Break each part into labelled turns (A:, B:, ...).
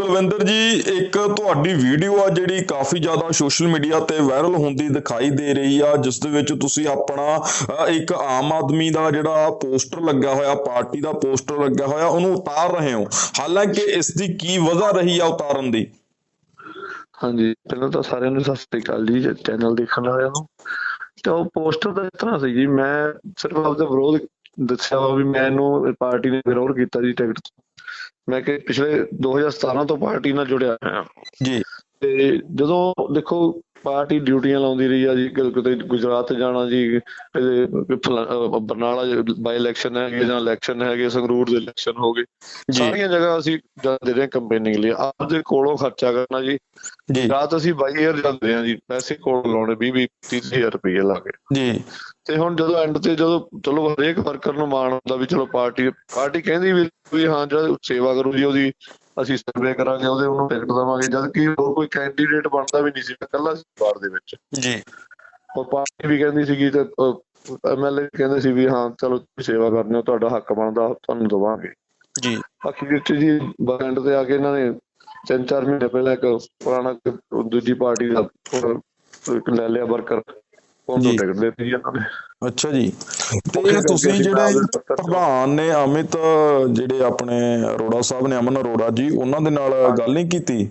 A: ਬਲਵਿੰਦਰ ਜੀ, ਇੱਕ ਤੁਹਾਡੀ ਵੀਡੀਓ ਆ ਜਿਹੜੀ ਕਾਫੀ ਜ਼ਿਆਦਾ ਸੋਸ਼ਲ ਮੀਡੀਆ ਤੇ ਵਾਇਰਲ ਹੁੰਦੀ ਦਿਖਾਈ ਦੇ ਰਹੀ ਆ, ਜਿਸ ਦੇ ਵਿੱਚ ਤੁਸੀਂ ਆਪਣਾ ਇੱਕ ਆਮ ਆਦਮੀ ਦਾ ਜਿਹੜਾ ਪੋਸਟਰ ਲੱਗਾ ਹੋਇਆ, ਪਾਰਟੀ ਦਾ ਪੋਸਟਰ ਲੱਗਾ ਹੋਇਆ, ਉਹਨੂੰ ਉਤਾਰ ਰਹੇ ਹੋ। ਹਾਲਾਂਕਿ ਇਸ ਦੀ ਕੀ ਵਜ੍ਹਾ ਰਹੀ ਆ ਉਤਾਰਨ ਦੀ?
B: ਹਾਂਜੀ, ਪਹਿਲਾਂ ਤਾਂ ਸਾਰਿਆਂ ਨੂੰ ਸਤਿ ਸ੍ਰੀ ਅਕਾਲ ਜੀ ਚੈਨਲ ਦੇਖਣ ਵਾਲਿਆਂ ਨੂੰ। ਤੇ ਉਹ ਪੋਸਟਰ ਤਾਂ ਇਸ ਤਰ੍ਹਾਂ ਸੀ ਜੀ, ਮੈਂ ਸਿਰਫ ਆਪਦਾ ਵਿਰੋਧ ਦੱਸਿਆ ਵਾ ਵੀ ਮੈਨੂੰ ਪਾਰਟੀ ਨੇ ਵਿਰੋਧ ਕੀਤਾ ਜੀ, ਟਿਕਟ ਮੈਂ ਕਿ ਪਿਛਲੇ 2017 ਤੋਂ ਪਾਰਟੀ ਨਾਲ ਜੁੜਿਆ ਹੋਇਆ
A: ਜੀ।
B: ਤੇ ਜਦੋਂ ਦੇਖੋ ਪਾਰਟੀ ਡਿਊਟੀਆਂ ਲਾਉਂਦੀ ਰਹੀ ਆ ਜੀ ਕਿਤੇ ਗੁਜਰਾਤ ਜਾਣਾ ਜੀ ਬਰਨਾਲਾ ਬਾਈ ਇਲੈਕਸ਼ਨ ਹੈਗੇ ਜਾਂ ਇਲੈਕਸ਼ਨ ਹੈਗੇ ਸੰਗਰੂਰ ਦੇ ਇਲੈਕਸ਼ਨ ਹੋ ਗਏ। ਸਾਰੀਆਂ ਜਗ੍ਹਾ ਅਸੀਂ ਜਾਂਦੇ ਰਹੇ ਕੰਪੇਨਿੰਗ ਲਈ। ਆਪਦੇ ਕੋਲੋਂ ਖਰਚਾ ਕਰਨਾ ਜੀ।
A: ਜੀ।
B: ਰਾਤ ਅਸੀਂ ਬਾਈ ਏਅਰ ਜਾਂਦੇ ਆ ਜੀ ਪੈਸੇ ਕੋਲ ਲਾਉਣੇ 20 20 30000 ਰੁਪਏ ਲਾ ਕੇ।
A: ਜੀ।
B: ਤੇ ਹੁਣ ਜਦੋਂ ਐਂਡ ਤੇ ਜਦੋਂ ਚਲੋ ਹਰੇਕ ਵਰਕਰ ਨੂੰ ਮਾਣ ਹੁੰਦਾ ਵੀ ਚਲੋ ਪਾਰਟੀ ਪਾਰਟੀ ਕਹਿੰਦੀ ਵੀ ਵੀ ਹਾਂ ਜਿਹੜਾ ਸੇਵਾ ਕਰੂ ਜੀ ਉਹਦੀ ਅਸੀਂ ਸਰਵੇ ਕਰਾਂਗੇ ਉਹਦੇ ਉਹਨੂੰ ਟਿਕਟ ਦੇਵਾਂਗੇ। ਜਦ ਕਿ ਹੋਰ ਕੋਈ ਕੈਂਡੀਡੇਟ ਬਣਦਾ ਵੀ ਨਹੀਂ ਸੀ ਇਕੱਲਾ ਸੀ ਬਾਰ ਦੇ ਵਿੱਚ।
A: ਜੀ।
B: ਔਰ ਪਾਰਟੀ ਵੀ ਕਹਿੰਦੀ ਸੀਗੀ ਤੇ ਐਮਐਲਏ ਕਹਿੰਦੇ ਸੀ ਵੀ ਹਾਂ ਚਲੋ ਤੁਸੀਂ ਸੇਵਾ ਕਰਨੀ ਹੋ ਤੁਹਾਡਾ ਹੱਕ ਬਣਦਾ ਤੁਹਾਨੂੰ ਦਵਾਂਗੇ।
A: ਜੀ।
B: ਅਖੀਰ ਚ ਜੀ ਬੈਂਡ ਤੇ ਆ ਕੇ ਇਹਨਾਂ ਨੇ ਤਿੰਨ ਚਾਰ ਮਹੀਨੇ ਪਹਿਲਾਂ ਇੱਕ ਪੁਰਾਣਾ ਦੂਜੀ ਪਾਰਟੀ ਦਾ ਉਹ ਇੱਕ ਲੈ ਲਿਆ ਵਰਕਰ ਉਹਨੂੰ ਦਿੱਤੀ ਜੀ ਇਹਨਾਂ ਨੇ
A: ਅੱਛਾ ਜੀ। ਤੇ ਤੁਸੀਂ ਜਿਹੜੇ ਪ੍ਰਧਾਨ ਨੇ ਅਮਿਤ ਜਿਹੜੇ ਆਪਣੇ ਅਰੋੜਾ ਸਾਹਿਬ ਨੇ ਅਮਨ ਅਰੋੜਾ ਜੀ ਉਹਨਾਂ ਦੇ ਨਾਲ ਗੱਲ ਨਹੀਂ ਕੀਤੀ?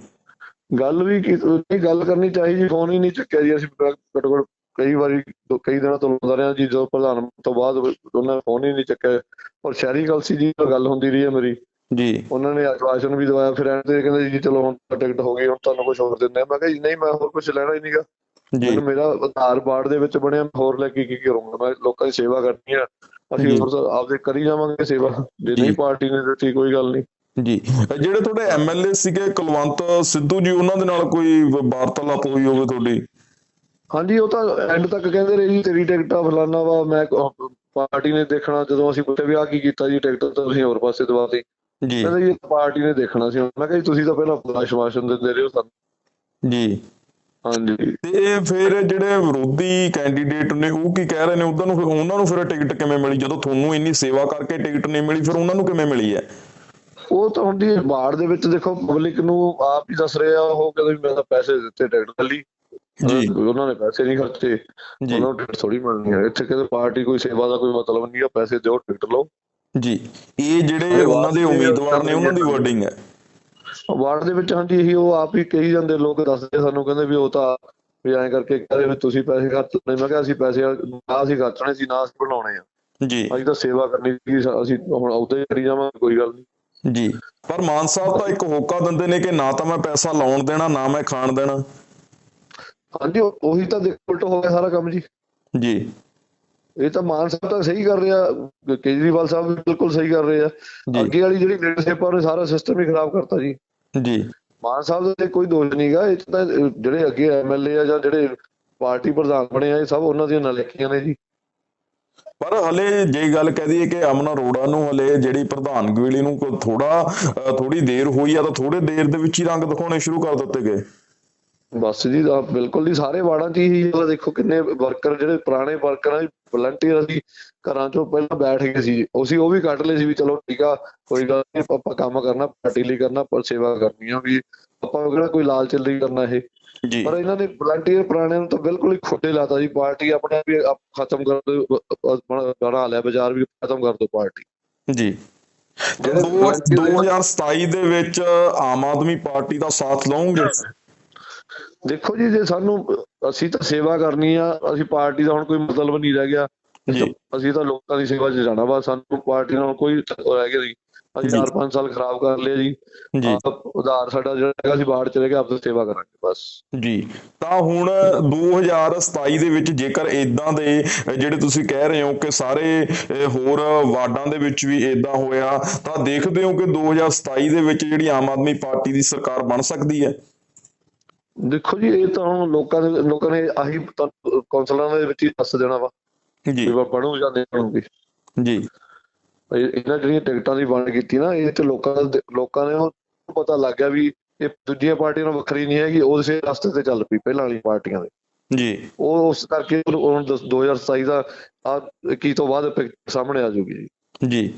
B: ਗੱਲ ਵੀ ਕੀ ਨਹੀਂ ਗੱਲ ਕਰਨੀ ਚਾਹੀਦੀ ਫੋਨ ਹੀ ਨਹੀਂ ਚੱਕਿਆ ਜੀ ਅਸੀਂ ਘੱਟੋ ਘੱਟ ਕਈ ਵਾਰੀ ਕਈ ਦਿਨਾਂ ਤੋਂ ਲਾਉਂਦਾ ਰਿਹਾ ਜੀ ਜਦੋਂ ਪ੍ਰਧਾਨ ਤੋਂ ਬਾਅਦ ਉਹਨਾਂ ਨੇ ਫੋਨ ਹੀ ਨਹੀਂ ਚੱਕਿਆ। ਔਰ ਸ਼ਹਿਰੀ ਕਲਸੀ ਜੀ ਨਾਲ ਗੱਲ ਹੁੰਦੀ ਰਹੀ ਹੈ ਮੇਰੀ।
A: ਜੀ।
B: ਉਹਨਾਂ ਨੇ ਆਸ਼ਵਾਸਨ ਵੀ ਦਵਾਇਆ ਫਿਰ ਐਂ ਤੇ ਕਹਿੰਦੇ ਜੀ ਚਲੋ ਹੁਣ ਟਿਕਟ ਹੋ ਗਈ ਹੁਣ ਤੁਹਾਨੂੰ ਕੁਝ ਹੋਰ ਦਿੰਦੇ ਆ ਮੈਂ ਕਿਹਾ ਜੀ ਨਹੀਂ ਮੈਂ ਹੋਰ ਕੁਝ ਲੈਣਾ ਹੀ ਨਹੀਂਗਾ
A: ਜੀ।
B: ਮੈਨੂੰ ਮੇਰਾ ਆਧਾਰ ਬਾੜ ਦੇ ਵਿੱਚ ਬਣਿਆ ਹੋਰ ਲੈ ਕੇ ਕੀ ਕਰੂੰਗਾ? ਮੈਂ ਲੋਕਾਂ ਦੀ ਸੇਵਾ ਕਰਨੀ ਆ। ਅਸੀਂ ਹੋਰ ਆਪਦੇ ਕਰੀ ਜਾਵਾਂਗੇ ਸੇਵਾ। ਜੇ। ਨਹੀਂ ਪਾਰਟੀ ਨੇ ਦਿੱਤੀ ਕੋਈ ਗੱਲ ਨਹੀਂ।
A: ਜੀ। ਜਿਹੜੇ ਤੁਹਾਡੇ ਐਮਐਲਏ ਸੀਗੇ ਕੁਲਵੰਤ ਸਿੱਧੂ ਜੀ ਉਹਨਾਂ ਦੇ ਨਾਲ ਕੋਈ ਵਾਰਤਾਲਾਪ ਹੋਈ ਹੋਵੇ ਤੁਹਾਡੀ?
B: ਹਾਂਜੀ ਉਹ ਤਾਂ ਐਂਡ ਤੱਕ ਕਹਿੰਦੇ ਰਹੇ ਜੀ ਤੇਰੀ ਟਿਕਟ ਆ ਫਲਾਨਾ ਵਾ ਮੈਂ ਪਾਰਟੀ ਨੇ ਦੇਖਣਾ ਜਦੋਂ ਅਸੀਂ ਪੁੱਛਿਆ ਵੀ ਆ ਕੀ ਕੀਤਾ ਜੀ ਟਿਕਟ ਤਾਂ ਤੁਸੀਂ ਹੋਰ ਪਾਸੇ ਦਵਾਤੀ
A: ਜੀ।
B: ਕਹਿੰਦੇ ਜੀ ਪਾਰਟੀ ਨੇ ਦੇਖਣਾ ਸੀ। ਮੈਂ ਕਿਹਾ ਜੀ ਤੁਸੀਂ ਤਾਂ ਪਹਿਲਾਂ ਆਸ਼ਵਾਸਨ ਦਿੰਦੇ ਰਹੇ ਹੋ ਸਾਨੂੰ।
A: ਜੀ।
B: ਹਾਂਜੀ।
A: ਤੇ ਫਿਰ ਜਿਹੜੇ ਵਿਰੋਧੀ ਕੈਂਡੀਡੇਟ ਨੇ ਉਹ ਕੀ ਕਹਿ ਰਹੇ ਨੇ? ਉਹਨਾਂ ਨੂੰ ਫਿਰ- ਉਹਨਾਂ ਨੂੰ ਫਿਰ ਟਿਕਟ ਕਿਵੇਂ ਮਿਲੀ? ਜਦੋਂ ਤੁਹਾਨੂੰ ਇੰਨੀ ਸੇਵਾ ਕਰਕੇ ਟਿਕਟ ਨਹੀਂ ਮਿਲੀ ਫਿਰ ਉਹਨਾਂ ਨੂੰ ਕਿਵੇਂ ਮਿਲੀ ਹੈ?
B: ਉਹ ਤਾਂ ਹੁੰਦੀ ਬਾੜ ਦੇ ਵਿੱਚ ਦੇਖੋ ਪਬਲਿਕ ਨੂੰ ਆਪ ਹੀ ਦੱਸ ਰਹੇ ਉਹ ਕਹਿੰਦੇ ਵੀ ਮੈਂ ਤਾਂ ਪੈਸੇ ਦਿੱਤੇ ਟਿਕਟ ਲਈ।
A: ਜੀ।
B: ਉਹਨਾਂ ਨੇ ਪੈਸੇ ਨਹੀਂ ਖਰਚੇ।
A: ਜੀ।
B: ਉਹਨਾਂ ਨੂੰ ਟਿਕਟ ਥੋੜੀ ਮਿਲਣੀ ਹੈ। ਇੱਥੇ ਕਹਿੰਦੇ ਪਾਰਟੀ ਕੋਈ ਸੇਵਾ ਦਾ ਕੋਈ ਮਤਲਬ ਨਹੀਂ ਆ ਪੈਸੇ ਦਿਓ ਟਿਕਟ ਲਓ।
A: ਜੀ। ਇਹ ਜਿਹੜੇ ਉਹਨਾਂ ਦੇ ਉਮੀਦਵਾਰ ਨੇ ਉਹਨਾਂ ਦੀ ਵਰਡਿੰਗ ਹੈ।
B: ਵਾਰਡ ਦੇ ਵਿੱਚ ਹਾਂਜੀ ਇਹੀ ਉਹ ਆਪ ਹੀ ਕਹੀ ਜਾਂਦੇ ਲੋਕ ਦੱਸਦੇ ਸਾਨੂੰ ਕਹਿੰਦੇ ਵੀ ਉਹ ਤਾਂ ਵੀ ਐਂ ਕਰਕੇ ਕਹਿੰਦੇ ਵੀ ਤੁਸੀਂ ਪੈਸੇ ਖਰਚਣੇ ਮੈਂ ਕਿਹਾ ਅਸੀਂ ਪੈਸੇ ਨਾ ਅਸੀਂ ਖਰਚਣੇ ਸੀ ਨਾ ਅਸੀਂ ਬਣਾਉਣੇ ਆ।
A: ਜੀ।
B: ਅਸੀਂ ਤਾਂ ਸੇਵਾ ਕਰਨੀ ਸੀ ਅਸੀਂ ਹੁਣ ਉੱਤੇ ਕਰੀ ਜਾਵਾਂਗੇ ਕੋਈ ਗੱਲ ਨਹੀਂ।
A: ਜੀ। ਪਰ ਮਾਨ ਸਾਹਿਬ ਤਾਂ ਇੱਕ ਹੋਕਾ ਦਿੰਦੇ ਨੇ ਕਿ ਨਾ ਤਾਂ ਮੈਂ ਪੈਸਾ ਲਾਉਣ ਦੇਣਾ ਨਾ ਮੈਂ ਖਾਣ ਦੇਣਾ।
B: ਹਾਂਜੀ ਉਹ- ਤਾਂ ਦੇਖੋ ਉਲਟ ਹੋ ਗਿਆ ਸਾਰਾ ਕੰਮ ਜੀ।
A: ਜੀ।
B: ਇਹ ਤਾਂ ਮਾਨ ਸਾਹਿਬ ਤਾਂ ਸਹੀ ਕਰ ਰਿਹਾ ਕੇਜਰੀਵਾਲ ਸਾਹਿਬ ਵੀ ਬਿਲਕੁਲ ਸਹੀ ਕਰ ਰਹੇ ਆ। ਅੱਗੇ ਵਾਲੀ ਜਿਹੜੀ ਲੀਡਰਸ਼ਿਪ ਆ ਉਹਨੇ ਸਾਰਾ ਸਿਸਟਮ ਹੀ ਖਰਾਬ ਕਰਤਾ ਜੀ।
A: ਜੀ।
B: ਮਾਨ ਸਾਹਿਬ ਦਾ ਕੋਈ ਦੋਸ਼ ਨਹੀਂਗਾ ਇਹ ਤਾਂ ਜਿਹੜੇ ਅੱਗੇ ਐਮਐਲਏ ਆ ਜਾਂ ਜਿਹੜੇ ਪਾਰਟੀ ਪ੍ਰਧਾਨ ਬਣੇ ਆ ਇਹ ਸਭ ਉਹਨਾਂ ਦੀਆਂ ਨਲੇਕੀਆਂ ਨੇ ਜੀ।
A: ਪਰ ਹਲੇ ਜੇ ਗੱਲ ਕਹਦੀਏ ਕਿ ਅਮਨ ਅਰੋੜਾ ਨੂੰ ਹਲੇ ਜਿਹੜੀ ਪ੍ਰਧਾਨਗੀ ਵੇਲੇ ਨੂੰ ਥੋੜਾ ਥੋੜੀ ਦੇਰ ਹੋਈ ਆ ਤਾਂ ਥੋੜੇ ਦੇਰ ਦੇ ਵਿੱਚ ਹੀ ਰੰਗ ਦਿਖਾਉਣੇ ਸ਼ੁਰੂ ਕਰ ਦਿੱਤੇ ਗਏ।
B: ਬਸ ਜੀ ਆਹ ਬਿਲਕੁਲ ਜੀ ਸਾਰੇ ਵਾਰਡਾਂ 'ਚ ਹੀ ਦੇਖੋ ਕਿੰਨੇ ਵਰਕਰ ਜਿਹੜੇ ਪੁਰਾਣੇ ਵਰਕਰ ਆ ਵਲੰਟੀਅਰ ਅਸੀਂ ਘਰਾਂ 'ਚੋਂ ਪਹਿਲਾਂ ਬੈਠ ਗਏ ਸੀ ਅਸੀਂ ਉਹ ਵੀ ਕੱਢ ਲਏ ਸੀ ਵੀ ਚਲੋ ਠੀਕ ਆ ਕੋਈ ਗੱਲ ਨਹੀਂ ਆਪਾਂ ਕੰਮ ਕਰਨਾ ਪਾਰਟੀ ਲਈ ਕਰਨਾ ਪਰ ਸੇਵਾ ਕਰਨੀ ਆ ਵੀ ਆਪਾਂ ਕਿਹੜਾ ਕੋਈ ਲਾਲਚ ਲਈ ਕਰਨਾ ਇਹ।
A: ਜੀ।
B: ਪਰ ਇਹਨਾਂ ਨੇ ਵਲੰਟੀਅਰ ਪੁਰਾਣਿਆਂ ਨੂੰ ਤਾਂ ਬਿਲਕੁਲ ਹੀ ਖੋਟੇ ਲਾਤਾ ਜੀ ਪਾਰਟੀ ਆਪਣੇ ਆਪ ਹੀ ਆਪ ਖਤਮ ਕਰ ਦੋ ਬਣਾ ਲਿਆ ਬਾਜ਼ਾਰ ਵੀ ਖਤਮ ਕਰ ਦੋ ਪਾਰਟੀ।
A: ਜੀ।
B: ਜਿਹੜੇ
A: ਦੋ-
B: volunteer ਨੇ-
A: 2027 ਦੇ ਵਿੱਚ ਆਮ ਆਦਮੀ ਪਾਰਟੀ ਦਾ ਸਾਥ ਲਓਗੇ?
B: ਦੇਖੋ ਜੀ ਜੇ ਸਾਨੂੰ ਅਸੀਂ ਤਾਂ ਸੇਵਾ ਕਰਨੀ ਆ ਅਸੀਂ ਪਾਰਟੀ ਦਾ ਹੁਣ ਕੋਈ ਮਤਲਬ ਨਹੀਂ ਰਹਿ ਗਿਆ।
A: ਜੀ।
B: ਅਸੀਂ ਤਾਂ ਲੋਕਾਂ ਦੀ ਸੇਵਾ 'ਚ ਜਾਣਾ ਵਾ ਸਾਨੂੰ ਪਾਰਟੀ ਨਾਲ ਕੋਈ ਰਹਿ ਗਿਆ ਨਹੀਂ ਅਸੀਂ
A: ਜੀ।
B: 4-5 ਸਾਲ ਖਰਾਬ ਕਰ ਲਏ ਜੀ।
A: ਜੀ।
B: ਉਧਾਰ ਸਾਡਾ ਜਿਹੜਾ ਹੈਗਾ ਅਸੀਂ ਬਾਹਰ ਚਲੇ ਗਏ ਆਪ ਸੇਵਾ ਕਰਾਂਗੇ ਬਸ।
A: ਜੀ। ਤਾਂ ਹੁਣ 2027 ਦੇ ਵਿੱਚ ਜੇਕਰ ਇਦਾਂ ਦੇ ਜਿਹੜੇ ਤੁਸੀਂ ਕਹਿ ਰਹੇ ਹੋ ਕਿ ਸਾਰੇ ਹੋਰ ਵਾਰਡਾਂ ਦੇ ਵਿੱਚ ਵੀ ਇਦਾਂ ਹੋਇਆ ਤਾਂ ਦੇਖਦੇ ਹੋ ਕਿ 2027 ਦੇ ਵਿੱਚ ਜਿਹੜੀ ਆਮ ਆਦਮੀ ਪਾਰਟੀ ਦੀ ਸਰਕਾਰ ਬਣ ਸਕਦੀ ਹੈ?
B: ਦੇਖੋ ਜੀ ਇਹ ਤਾਂ ਹੁਣ ਲੋਕਾਂ ਦੇ ਲੋਕਾਂ ਨੇ ਆਹੀ ਕੌਂਸਲਰਾਂ ਦੇ ਵਿੱਚ ਹੀ ਦੱਸ ਦੇਣਾ ਵਾ
A: ਜੀ।
B: ਵੀ ਬਣੂ ਜਾਂਦੇ ਬਣੂਗੀ
A: ਜੀ।
B: ਇਹ- ਇਹਨਾਂ ਜਿਹੜੀਆਂ ਟਿਕਟਾਂ ਦੀ ਵੰਡ ਕੀਤੀ ਨਾ ਇਹ ਤੇ ਲੋਕਾਂ ਲੋਕਾਂ ਨੇ ਉਹ ਪਤਾ ਲੱਗ ਗਿਆ ਵੀ ਇਹ ਦੂਜੀਆਂ ਪਾਰਟੀਆਂ ਨਾਲ ਵੱਖਰੀ ਨਹੀਂ ਹੈਗੀ ਉਹ ਉਸੇ ਰਸਤੇ ਤੇ ਚੱਲ ਪਈ ਪਹਿਲਾਂ ਵਾਲੀ ਪਾਰਟੀਆਂ ਦੇ।
A: ਜੀ।
B: ਉਹ ਉਸ ਕਰਕੇ ਹੁਣ ਦਸ- 2027 ਦਾ ਆ ਕੀ ਤੋਂ ਬਾਅਦ ਸਾਹਮਣੇ ਆ ਜੂਗੀ ਜੀ।
A: ਜੀ।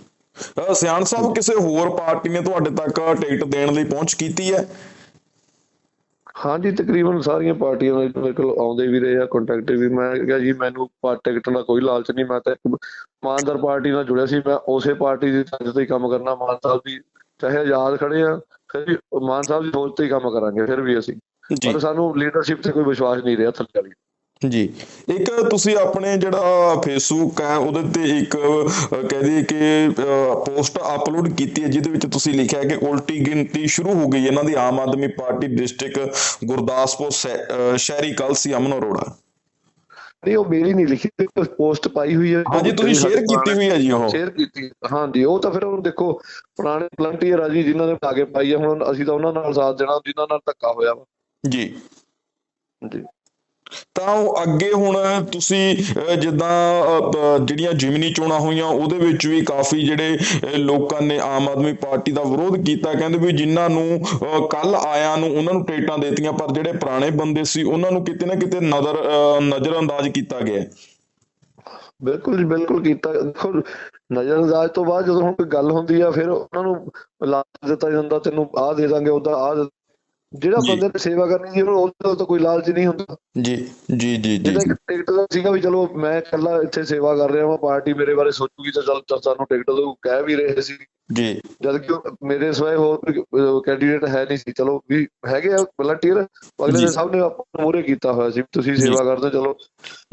A: ਸਿਆਣ ਸਾਹਿਬ ਕਿਸੇ ਹੋਰ ਪਾਰਟੀ ਨੇ ਤੁਹਾਡੇ ਤੱਕ ਟਿਕਟ ਦੇਣ ਲਈ ਪਹੁੰਚ ਕੀਤੀ ਹੈ?
B: ਹਾਂਜੀ ਤਕਰੀਬਨ ਸਾਰੀਆਂ ਪਾਰਟੀਆਂ ਨਾਲ ਮੇਰੇ ਕੋਲ ਆਉਂਦੇ ਵੀ ਰਹੇ ਆ ਕੰਟੈਕਟ ਵੀ। ਮੈਂ ਕਿਹਾ ਜੀ ਮੈਨੂੰ ਟਿਕਟ ਦਾ ਕੋਈ ਲਾਲਚ ਨਹੀਂ। ਮੈਂ ਤਾਂ ਇੱਕ ਇਮਾਨਦਾਰ ਪਾਰਟੀ ਨਾਲ ਜੁੜਿਆ ਸੀ। ਮੈਂ ਉਸੇ ਪਾਰਟੀ ਦੀ ਤੰਜ ਤੇ ਹੀ ਕੰਮ ਕਰਨਾ। ਮਾਨ ਸਾਹਿਬ ਦੀ ਚਾਹੇ ਆਜ਼ਾਦ ਖੜੇ ਆ ਫਿਰ ਵੀ ਮਾਨ ਸਾਹਿਬ ਦੀ ਸੋਚ ਤੇ ਹੀ ਕੰਮ ਕਰਾਂਗੇ ਫਿਰ ਵੀ ਅਸੀਂ। ਪਰ ਸਾਨੂੰ ਲੀਡਰਸ਼ਿਪ ਤੇ ਕੋਈ ਵਿਸ਼ਵਾਸ ਨਹੀਂ ਰਿਹਾ ਥੱਲੇ ਵਾਲੀ।
A: ਜੀ। ਇੱਕ ਤੁਸੀਂ ਆਪਣੇ ਜਿਹੜਾ ਫੇਸਬੁੱਕ ਹੈ ਉਹਦੇ ਤੇ ਇੱਕ ਕਹਿ ਦਈਏ ਕਿ ਪੋਸਟ ਅਪਲੋਡ ਕੀਤੀ ਹੈ ਜਿਹਦੇ ਵਿੱਚ ਤੁਸੀਂ ਲਿਖਿਆ ਕਿ ਉਲਟੀ ਗਿਣਤੀ ਸ਼ੁਰੂ ਹੋ ਗਈ ਇਹਨਾਂ ਦੀ ਆਮ ਆਦਮੀ ਪਾਰਟੀ ਡਿਸਟ੍ਰਿਕਟ ਗੁਰਦਾਸਪੁਰ ਸ਼ਹਿਰੀ ਕਲਸੀ ਅਮਨ ਅਰੋੜਾ।
B: ਨਹੀਂ ਉਹ ਮੇਰੀ ਨਹੀਂ ਲਿਖੀ ਪੋਸਟ ਪਾਈ ਹੋਈ ਹੈ।
A: ਹਾਂਜੀ ਤੁਸੀਂ ਸ਼ੇਅਰ ਕੀਤੀ ਹੋਈ ਹੈ ਜੀ ਉਹ।
B: ਸ਼ੇਅਰ ਕੀਤੀ ਹਾਂਜੀ ਉਹ ਤਾਂ ਫਿਰ ਹੁਣ ਦੇਖੋ ਪੁਰਾਣੇ ਵਲੰਟੀਅਰ ਆ ਜੀ ਜਿਨ੍ਹਾਂ ਨੇ ਪਾ ਕੇ ਪਾਈ ਆ ਹੁਣ ਅਸੀਂ ਤਾਂ ਉਹਨਾਂ ਨਾਲ ਸਾਥ ਦੇਣਾ ਜਿਨ੍ਹਾਂ ਨਾਲ ਧੱਕਾ ਹੋਇਆ ਵਾ।
A: ਜੀ।
B: ਜੀ
A: ਤਾਂ ਉਹ ਅੱਗੇ ਹੁਣ ਤੁਸੀਂ ਜਿੱਦਾਂ ਜਿਹੜੀਆਂ ਜਿਮਨੀ ਚੋਣਾਂ ਹੋਈਆਂ ਉਹਦੇ ਵਿੱਚ ਵੀ ਕਾਫੀ ਜਿਹੜੇ ਲੋਕਾਂ ਨੇ ਆਮ ਆਦਮੀ ਪਾਰਟੀ ਦਾ ਵਿਰੋਧ ਕੀਤਾ। ਕਹਿੰਦੇ ਵੀ ਜਿਨ੍ਹਾਂ ਨੂੰ ਕੱਲ ਆਇਆਂ ਨੂੰ ਉਹਨਾਂ ਨੂੰ ਟਿਕਟਾਂ ਦੇਤੀਆਂ ਪਰ ਜਿਹੜੇ ਪੁਰਾਣੇ ਬੰਦੇ ਸੀ ਉਹਨਾਂ ਨੂੰ ਕਿਤੇ ਨਾ ਕਿਤੇ ਨਜ਼ਰ ਅਹ, ਨਜ਼ਰਅੰਦਾਜ਼ ਕੀਤਾ ਗਿਆ।
B: ਬਿਲਕੁਲ ਜੀ ਬਿਲਕੁਲ ਕੀਤਾ। ਦੇਖੋ ਨਜ਼ਰਅੰਦਾਜ਼ ਤੋਂ ਬਾਅਦ ਜਦੋਂ ਹੁਣ ਕੋਈ ਗੱਲ ਹੁੰਦੀ ਆ ਫਿਰ ਉਹਨਾਂ ਨੂੰ ਲਾਲਚ ਦਿੱਤਾ ਜਾਂਦਾ ਤੈਨੂੰ ਆਹ ਦੇ ਦਾਂਗੇ ਉਹਦਾ ਆਹ ਜਿਹੜਾ। ਬੰਦੇ ਨੇ ਸੇਵਾ ਕਰਨੀ ਸੀ ਉਹਨੂੰ ਉਹਦਾ ਤਾਂ ਕੋਈ ਲਾਲਚ ਨਹੀਂ ਹੁੰਦਾ।
A: ਜੀ ਜੀ ਜੀ ਜੀ
B: ਜਿਹੜਾ ਟਿਕਟ ਦਾ ਸੀਗਾ ਵੀ ਚਲੋ ਮੈਂ ਇਕੱਲਾ ਇੱਥੇ ਸੇਵਾ ਕਰ ਰਿਹਾ ਹਾਂ ਪਾਰਟੀ ਮੇਰੇ ਬਾਰੇ ਸੋਚੂਗੀ ਤਾਂ ਚੱਲ ਚੱਲ ਸਾਨੂੰ ਟਿਕਟ ਦੋ ਕਹਿ ਵੀ ਰਹੇ ਸੀ।
A: ਜੀ।
B: ਜਦ ਕਿ ਮੇਰੇ ਸਵਾਏ ਹੋਰ ਕੈਂਡੀਡੇਟ ਹੈ ਨਹੀਂ ਸੀ। ਚਲੋ ਵੀ ਹੈਗੇ ਆ ਵਲੰਟੀਅਰ ਅਗਲੇ। ਨੇ ਸਭ ਨੇ ਆਪਾਂ ਮੂਹਰੇ ਕੀਤਾ ਹੋਇਆ ਸੀ ਤੁਸੀਂ। ਸੇਵਾ ਕਰਦੇ ਚਲੋ।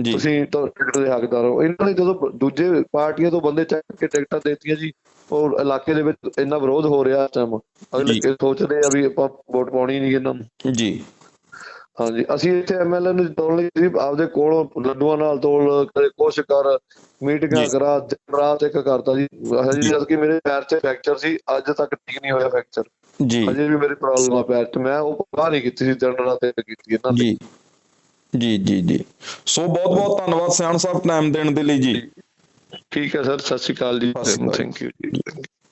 A: ਜੀ।
B: ਤੁਸੀਂ ਤਾਂ ਟਿਕਟ ਦੇ ਹੱਕਦਾਰ ਹੋ। ਇਹਨਾਂ ਨੇ ਜਦੋਂ ਦੂਜੇ ਪਾਰਟੀਆਂ ਤੋਂ ਬੰਦੇ ਚੱਕ ਕੇ ਟਿਕਟਾਂ ਦੇਤੀਆਂ ਜੀ ਉਹ ਇਲਾਕੇ ਦੇ ਵਿੱਚ ਇੰਨਾ ਵਿਰੋਧ ਹੋ ਰਿਹਾ ਇਸ ਟਾਈਮ ਅਗਲੇ ਸੋਚਦੇ ਆ ਵੀ ਆਪਾਂ ਵੋਟ ਪਾਉਣੀ ਨਹੀਂ ਇਹਨਾਂ ਨੂੰ।
A: ਜੀ।
B: ਹਾਂਜੀ ਅਸੀਂ ਇੱਥੇ ਐਮਐਲਏ ਨੂੰ ਤੋੜਨ ਲਈ ਸੀ ਆਪਦੇ ਕੋਲੋਂ ਲੱਡੂਆਂ ਨਾਲ ਤੋੜ ਕਦੇ ਕੁਛ ਕਰ ਮੀਟਿੰਗਾਂ। ਕਰਾ ਦਿਨ ਰਾਤ ਇੱਕ ਕਰਤਾ ਜੀ। ਹਜੇ। ਜਦ ਕਿ ਮੇਰੇ ਪੈਰ 'ਚ ਫ੍ਰੈਕਚਰ ਸੀ ਅੱਜ ਤੱਕ ਠੀਕ ਨਹੀਂ ਹੋਇਆ ਫ੍ਰੈਕਚਰ
A: ਜੀ।
B: ਹਜੇ ਵੀ ਮੇਰੀ ਪ੍ਰੋਬਲਮ ਆ ਪੈਰ 'ਚ। ਮੈਂ ਉਹ ਬਾਹਰ ਨਹੀਂ ਕੀਤੀ ਸੀ ਦਿਨ ਰਾਤ ਇੱਕ ਕੀਤੀ ਇਹਨਾਂ ਨੇ।
A: ਜੀ। ਜੀ ਜੀ ਸੋ ਬਹੁਤ ਬਹੁਤ ਧੰਨਵਾਦ ਸਿਆਣ ਸਾਹਿਬ ਟਾਈਮ ਦੇਣ ਦੇ ਲਈ ਜੀ।
B: ਠੀਕ ਹੈ ਸਰ ਸਤਿ ਸ਼੍ਰੀ ਅਕਾਲ ਜੀ। ਥੈਂਕ ਯੂ ਜੀ